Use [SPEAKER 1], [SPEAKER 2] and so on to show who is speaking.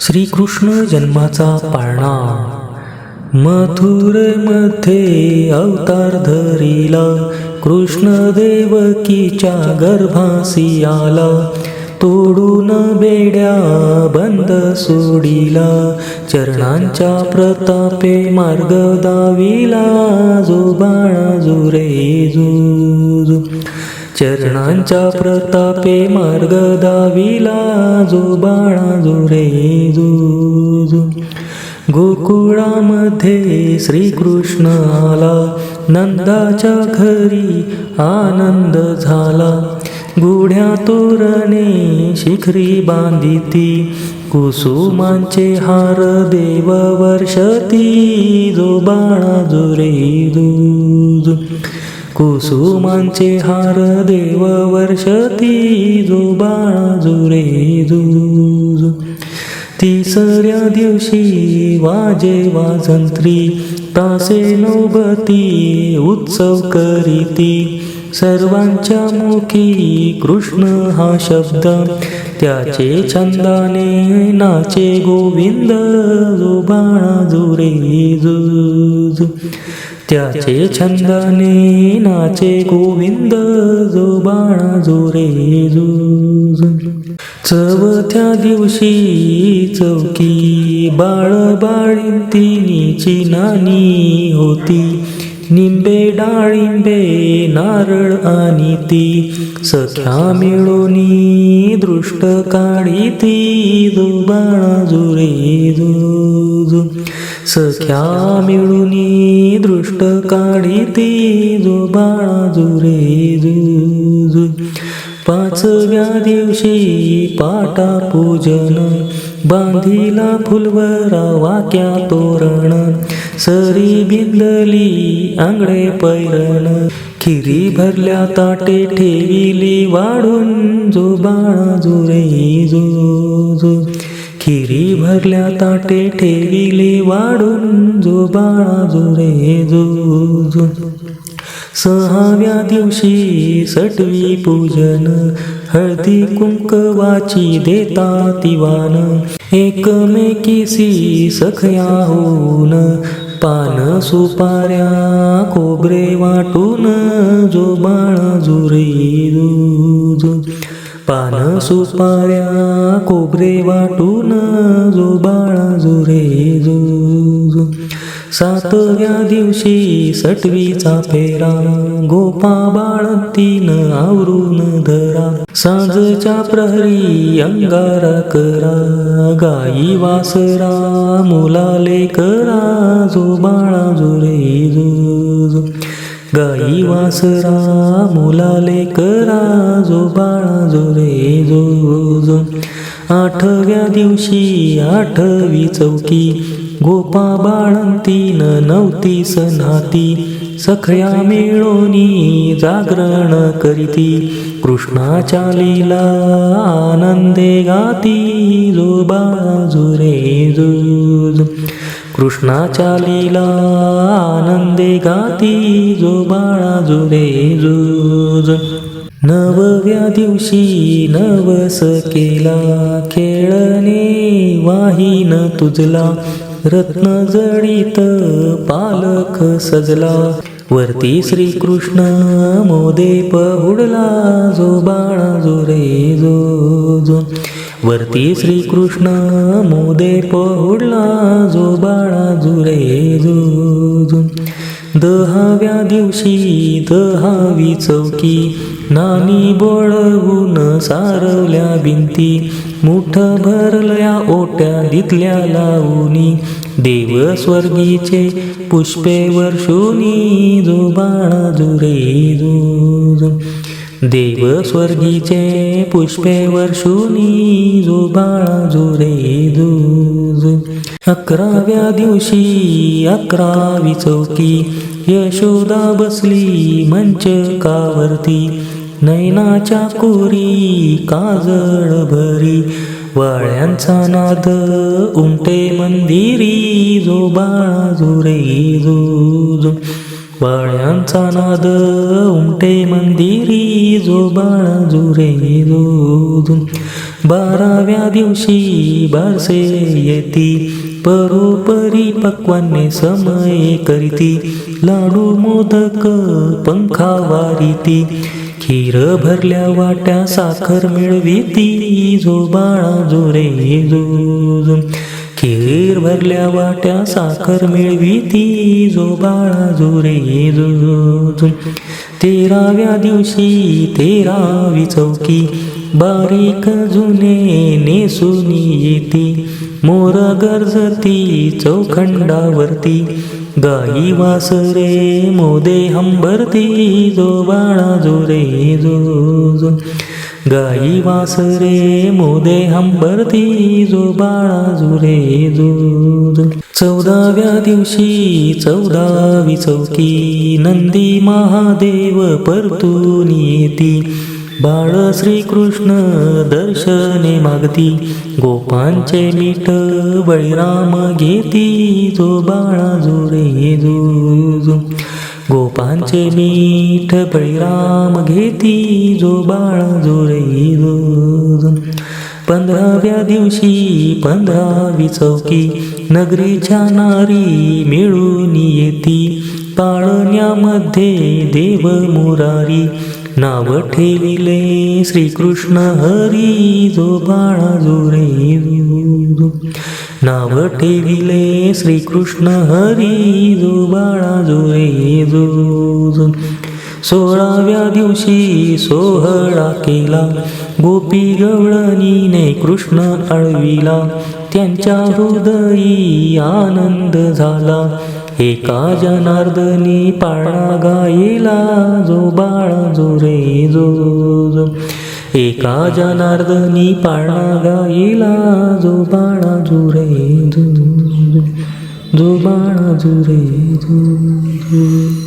[SPEAKER 1] श्रीकृष्ण जन्माचा पाळणा. मथुरेमध्ये अवतार धरिला कृष्ण देवकीच्या गर्भासी आला तोडून बेड्या बंद सोडिला चरणांच्या प्रतापे मार्ग दाविला जो बाळा जुरे जू चरणांच्या प्रतापे मार्ग दाविला जो बाळा जुरे जो गोकुळामध्ये श्रीकृष्ण आला नंदाच्या घरी आनंद झाला. गुढ्या तोरणे शिखरी बांधिती कुसुमांचे हार देव वर्षती जो बाळा जुरे दूज कुसुमांचे हार देव वर्षती जो बाळाजुरे जुरे तिसऱ्या दिवशी वाजे वाजंत्री तासे नोबती उत्सव करीती. सर्वांच्या मुखी कृष्ण हा शब्द त्याचे छंदाने नाचे गोविंद जो बाळाजुरे जुरे त्याचे छंदाने नाचे गोविंद जो बाणा जो रे जुज. चवथ्या दिवशी चौकी बाळ बाळींतिनीची नानी होती. निंबे डाळिंबे नारळ आणि ती. सख्या मिळूनी दृष्ट काढी ती जो बाळा जुरे जो सख्या मिळूनी दृष्ट काढिते जो बाळाजुरे पाचव्या दिवशी पाटा पूजन बांधिला फुलवरा वाक्या तोरण सरी बिंदली आंगडे पैरण. खिरी भरल्या ताटे ठेविली वाढून जो बाळा जुरे जो जो खिरी भरल्या ताटे ठेविले वाढून जो बाळा जुरे जो जो सहाव्या दिवशी सटवी पूजन हळदी कुंकवाची देता तिवान. एकमेकीसी सखया होऊन पान सुपाऱ्या खोबरे वाटून जो बाळा जुरे जो पान सुपाऱ्या कोबरे वाटून जो बाळा जुरे जो सातव्या दिवशी सटवीचा फेरा गोपा बाळतीन आवरून धरा. सांजच्या प्रहरी अंगारा करा गाई वासरा मुलाले करा जो बाळा जुरे जो. गाई वासरा मुलाले करा जो बाळा जुरे जो जो. आठव्या दिवशी आठवी चौकी गोपा बाळंतीन नवती सनाती सखया मिळोनी जागरण करीती. कृष्णाच्या लीला आनंदे गाती जो बाळा जो रे कृष्णाच्या लीला आनंदे गाती जो बाळा जुरे जुज. नवव्या दिवशी नवस केला खेळणे वाहीन तुझला. रत्न जडित पालख सजला. वरती श्रीकृष्ण मोदे पहुडला जो बाळा जुरे जो जो. वरती श्रीकृष्ण मोदे पहुडला जो बाळा जुरे जो जो. दहाव्या दिवशी दहावी चौकी नानी बोळवून सारवल्या भिंती. मुठ भरल्या ओट्या दितल्या लावूनी. देव स्वर्गीचे पुष्पे वर्षुनी जो बाणा जुरे जो देव स्वर्गीचे पुष्पे वर्षुनी जो बाळा जुरे दूज अकराव्या दिवशी अकरावी चौकी यशोदा बसली मंच कावरती. नैनाच्या कोरी काजळ भरी वाळ्यांचा नाद उमटे मंदिरी जो बाळा जो रे जो जो वाळ्यांचा नाद उमटे मंदिरी जो बाळा जुरे जो जो. बाराव्या दिवशी बारसे येती परोपरी पक्वाने समय करीती लाडू मोदक पंखा वारीती खीर भरल्या वाट्या साखर मिळविती जो बाळा जो रे जो खीर भरल्या वाट्या साखर मिळविती जो बाळा जो रे जो जो. तेराव्या दिवशी तेरावी चौकी बारीक जुने नेसून येती मोर गरजती चौखंडावरती गाई वासरे मोदे हंबरती जो बाळा जो रे जो जो गाई वासरे मोदे हंबरती जो बाळा जो रे जो जो चौदाव्या दिवशी चौदावी चौकी नंदी महादेव परतून येती. बाळ श्रीकृष्ण दर्शने मागती गोपांचे मीठ बळीराम घेती जो बाळा जो रे जो. गोपांचे मीठ बळीराम घेती जो बाळा जो रे जो. पंधराव्या दिवशी पंधरावी चौकी नगरीच्या नारी मिळून येती पाळण्यामध्ये देव मुरारी नाव ठेविले श्रीकृष्ण हरी जो बाळा नाव ठेविले श्रीकृष्ण हरी जो बाळा जो. सोळाव्या दिवशी सोहळा केला. गोपी गवळणीने कृष्ण अळविला त्यांच्या हृदयी आनंद झाला. एका जनार्दनी पाळणा गाईला जो बाळा जो रे जो जो एका जनार्दनी पाळणा गाईला जो बाळा जो रे जो जो. बाळा जो रे जो जो